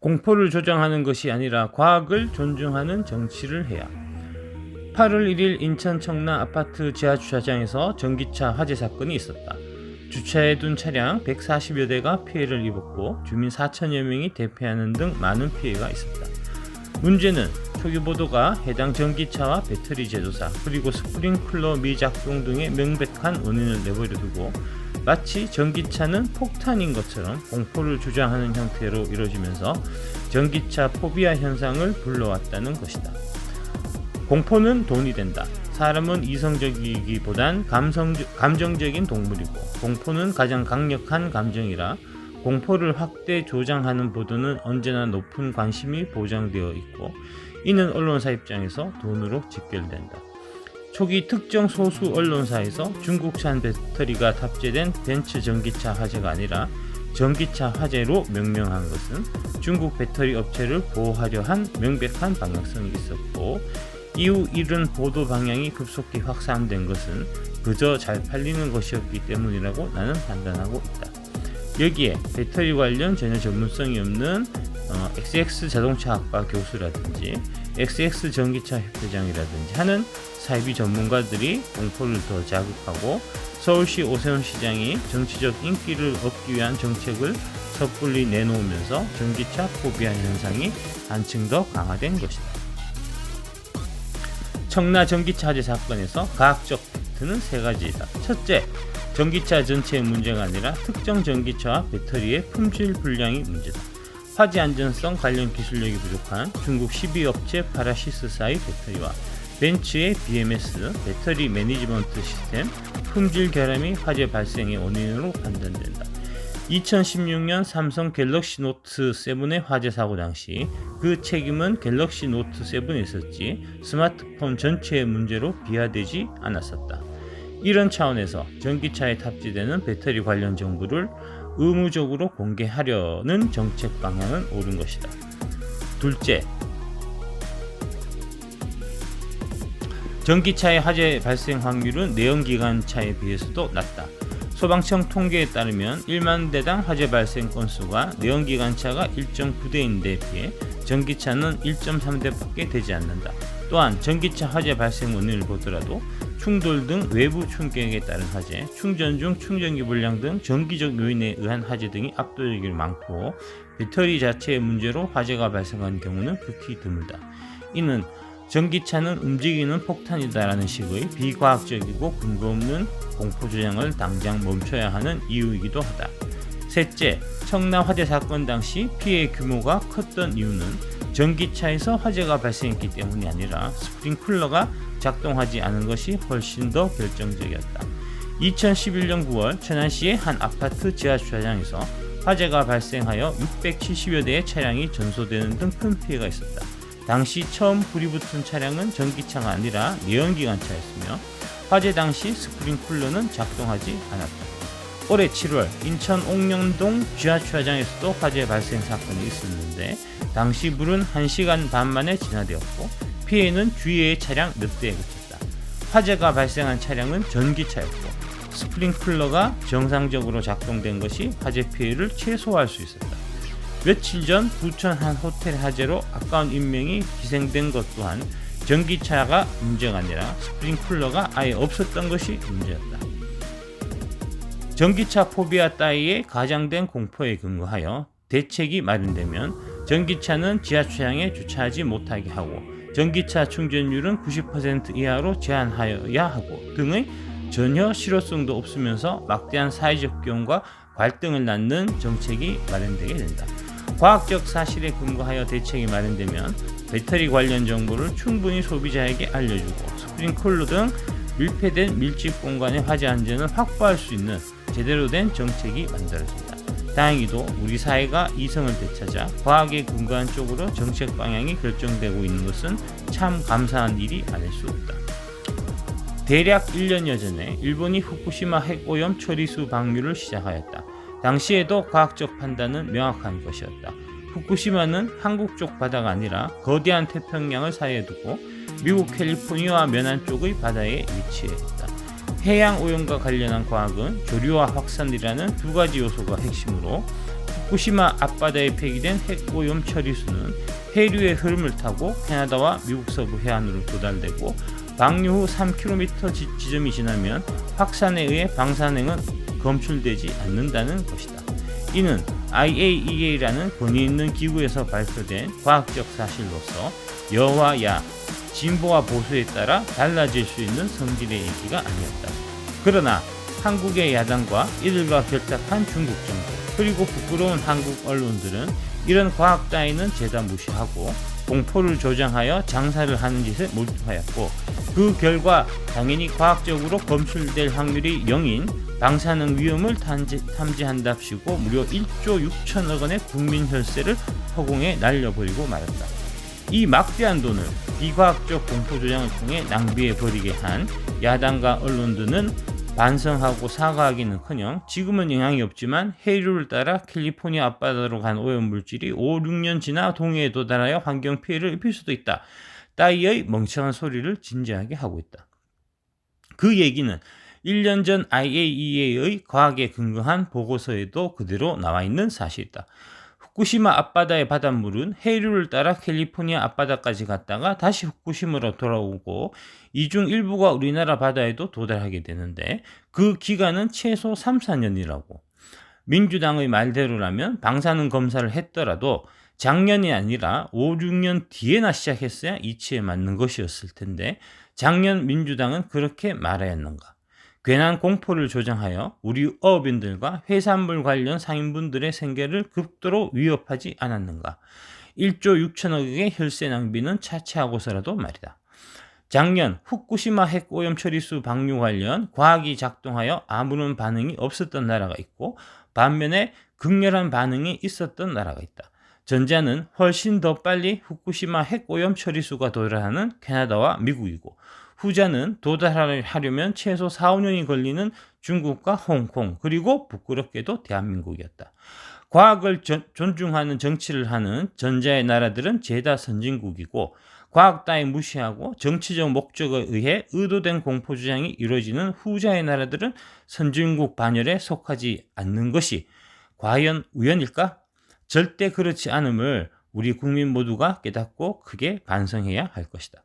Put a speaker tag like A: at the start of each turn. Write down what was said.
A: 공포를 조장하는 것이 아니라 과학을 존중하는 정치를 해야. 8월 1일 인천 청라 아파트 지하 주차장에서 전기차 화재 사건이 있었다. 주차해 둔 차량 140여 대가 피해를 입었고 주민 4천여 명이 대피하는 등 많은 피해가 있었다. 문제는 초기 보도가 해당 전기차와 배터리 제조사 그리고 스프링클러 미작동 등의 명백한 원인을 내버려 두고 마치 전기차는 폭탄인 것처럼 공포를 주장하는 형태로 이루어지면서 전기차 포비아 현상을 불러왔다는 것이다. 공포는 돈이 된다. 사람은 이성적이기보단 감성, 감정적인 동물이고 공포는 가장 강력한 감정이라 공포를 확대 조장하는 보도는 언제나 높은 관심이 보장되어 있고 이는 언론사 입장에서 돈으로 직결된다. 초기 특정 소수 언론사에서 중국산 배터리가 탑재된 벤츠 전기차 화재가 아니라 전기차 화재로 명명한 것은 중국 배터리 업체를 보호하려 한 명백한 방향성이 있었고 이후 이른 보도 방향이 급속히 확산된 것은 그저 잘 팔리는 것이었기 때문이라고 나는 판단하고 있다. 여기에 배터리 관련 전혀 전문성이 없는 어, XX 자동차학과 교수라든지 XX 전기차 협회장이라든지 하는 사이비 전문가들이 공포를 더 자극하고 서울시 오세훈 시장이 정치적 인기를 얻기 위한 정책을 섣불리 내놓으면서 전기차 포비아 현상이 한층 더 강화된 것이다. 청라 전기차 화재 사건에서 과학적 팩트는 세 가지이다. 첫째, 전기차 전체의 문제가 아니라 특정 전기차와 배터리의 품질 불량이 문제다. 화재 안전성 관련 기술력이 부족한 중국 12업체 파라시스사의 배터리와 벤츠의 BMS 배터리 매니지먼트 시스템 품질 결함이 화재 발생의 원인으로 판단된다. 2016년 삼성 갤럭시 노트 7의 화재 사고 당시 그 책임은 갤럭시 노트 7에 있었지 스마트폰 전체의 문제로 비하되지 않았었다. 이런 차원에서 전기차에 탑재되는 배터리 관련 정보를 의무적으로 공개하려는 정책 방향은 옳은 것이다. 둘째, 전기차의 화재 발생 확률은 내연기관차에 비해서도 낮다. 소방청 통계에 따르면 1만 대당 화재 발생 건수가 내연기관차가 1.9대인데 비해 전기차는 1.3대밖에 되지 않는다. 또한 전기차 화재 발생 원인을 보더라도 충돌 등 외부 충격에 따른 화재, 충전 중 충전기 불량 등 전기적 요인에 의한 화재 등이 압도적으로 많고 배터리 자체의 문제로 화재가 발생한 경우는 극히 드물다. 이는 전기차는 움직이는 폭탄이다라는 식의 비과학적이고 근거 없는 공포 주장을 당장 멈춰야 하는 이유이기도 하다. 셋째, 청라 화재 사건 당시 피해 규모가 컸던 이유는 전기차에서 화재가 발생했기 때문이 아니라 스프링클러가 작동하지 않은 것이 훨씬 더 결정적이었다. 2011년 9월 천안시의 한 아파트 지하 주차장에서 화재가 발생하여 670여 대의 차량이 전소되는 등 큰 피해가 있었다. 당시 처음 불이 붙은 차량은 전기차가 아니라 내연기관차였으며 화재 당시 스프링쿨러는 작동하지 않았다. 올해 7월 인천 옥령동 지하주차장에서도 화재 발생 사건이 있었는데 당시 불은 1시간 반 만에 진화되었고 피해는 주위의 차량 몇 대에 그쳤다. 화재가 발생한 차량은 전기차였고 스프링클러가 정상적으로 작동된 것이 화재 피해를 최소화할 수 있었다. 며칠 전 부천 한 호텔 화재로 아까운 인명이 희생된 것 또한 전기차가 문제가 아니라 스프링클러가 아예 없었던 것이 문제였다. 전기차 포비아 따위에 가장된 공포에 근거하여 대책이 마련되면 전기차는 지하주차장에 주차하지 못하게 하고 전기차 충전율은 90% 이하로 제한하여야 하고 등의 전혀 실효성도 없으면서 막대한 사회적 기용과 갈등을 낳는 정책이 마련되게 된다. 과학적 사실에 근거하여 대책이 마련되면 배터리 관련 정보를 충분히 소비자에게 알려주고 스프링클러 등 밀폐된 밀집 공간의 화재 안전을 확보할 수 있는 제대로 된 정책이 만들어진다. 다행히도 우리 사회가 이성을 되찾아 과학에 근거한 쪽으로 정책 방향이 결정되고 있는 것은 참 감사한 일이 아닐 수 없다. 대략 1년여 전에 일본이 후쿠시마 핵오염 처리수 방류를 시작하였다. 당시에도 과학적 판단은 명확한 것이었다. 후쿠시마는 한국 쪽 바다가 아니라 거대한 태평양을 사이에 두고 미국 캘리포니아와 면한 쪽의 바다에 위치해. 해양 오염과 관련한 과학은 조류와 확산이라는 두 가지 요소가 핵심으로 후쿠시마 앞바다에 폐기된 핵오염 처리수는 해류의 흐름을 타고 캐나다와 미국 서부 해안으로 도달되고 방류 후 3km 지, 지점이 지나면 확산에 의해 방사능은 검출되지 않는다는 것이다. 이는 IAEA라는 권위 있는 기구에서 발표된 과학적 사실로서 여와 야, 진보와 보수에 따라 달라질 수 있는 성질의 얘기가 아니었다. 그러나 한국의 야당과 이들과 결탁한 중국 정부 그리고 부끄러운 한국 언론들은 이런 과학 따위는 죄다 무시하고 공포를 조장하여 장사를 하는 짓에 몰두하였고 그 결과 당연히 과학적으로 검출될 확률이 0인 방사능 위험을 탐지, 탐지한답시고 무려 1조 6천억 원의 국민 혈세를 허공에 날려버리고 말았다. 이 막대한 돈을 비과학적 공포 조장을 통해 낭비해 버리게 한 야당과 언론들은 반성하고 사과하기는커녕 지금은 영향이 없지만 해류를 따라 캘리포니아 앞바다로 간 오염 물질이 5, 6년 지나 동해에 도달하여 환경 피해를 입힐 수도 있다. 따위의 멍청한 소리를 진지하게 하고 있다. 그 얘기는 1년 전 IAEA의 과학에 근거한 보고서에도 그대로 나와 있는 사실이다. 후쿠시마 앞바다의 바닷물은 해류를 따라 캘리포니아 앞바다까지 갔다가 다시 후쿠시마로 돌아오고 이 중 일부가 우리나라 바다에도 도달하게 되는데 그 기간은 최소 3, 4년이라고. 민주당의 말대로라면 방사능 검사를 했더라도 작년이 아니라 5, 6년 뒤에나 시작했어야 이치에 맞는 것이었을 텐데 작년 민주당은 그렇게 말하였는가? 괜한 공포를 조장하여 우리 어업인들과 해산물 관련 상인분들의 생계를 극도로 위협하지 않았는가? 1조 6천억의 혈세 낭비는 차치하고서라도 말이다. 작년 후쿠시마 핵 오염 처리수 방류 관련 과학이 작동하여 아무런 반응이 없었던 나라가 있고 반면에 극렬한 반응이 있었던 나라가 있다. 전자는 훨씬 더 빨리 후쿠시마 핵 오염 처리수가 도달하는 캐나다와 미국이고 후자는 도달하려면 최소 4, 5년이 걸리는 중국과 홍콩 그리고 부끄럽게도 대한민국이었다. 과학을 전, 존중하는 정치를 하는 전자의 나라들은 죄다 선진국이고 과학 따위 무시하고 정치적 목적에 의해 의도된 공포 주장이 이루어지는 후자의 나라들은 선진국 반열에 속하지 않는 것이 과연 우연일까? 절대 그렇지 않음을 우리 국민 모두가 깨닫고 크게 반성해야 할 것이다.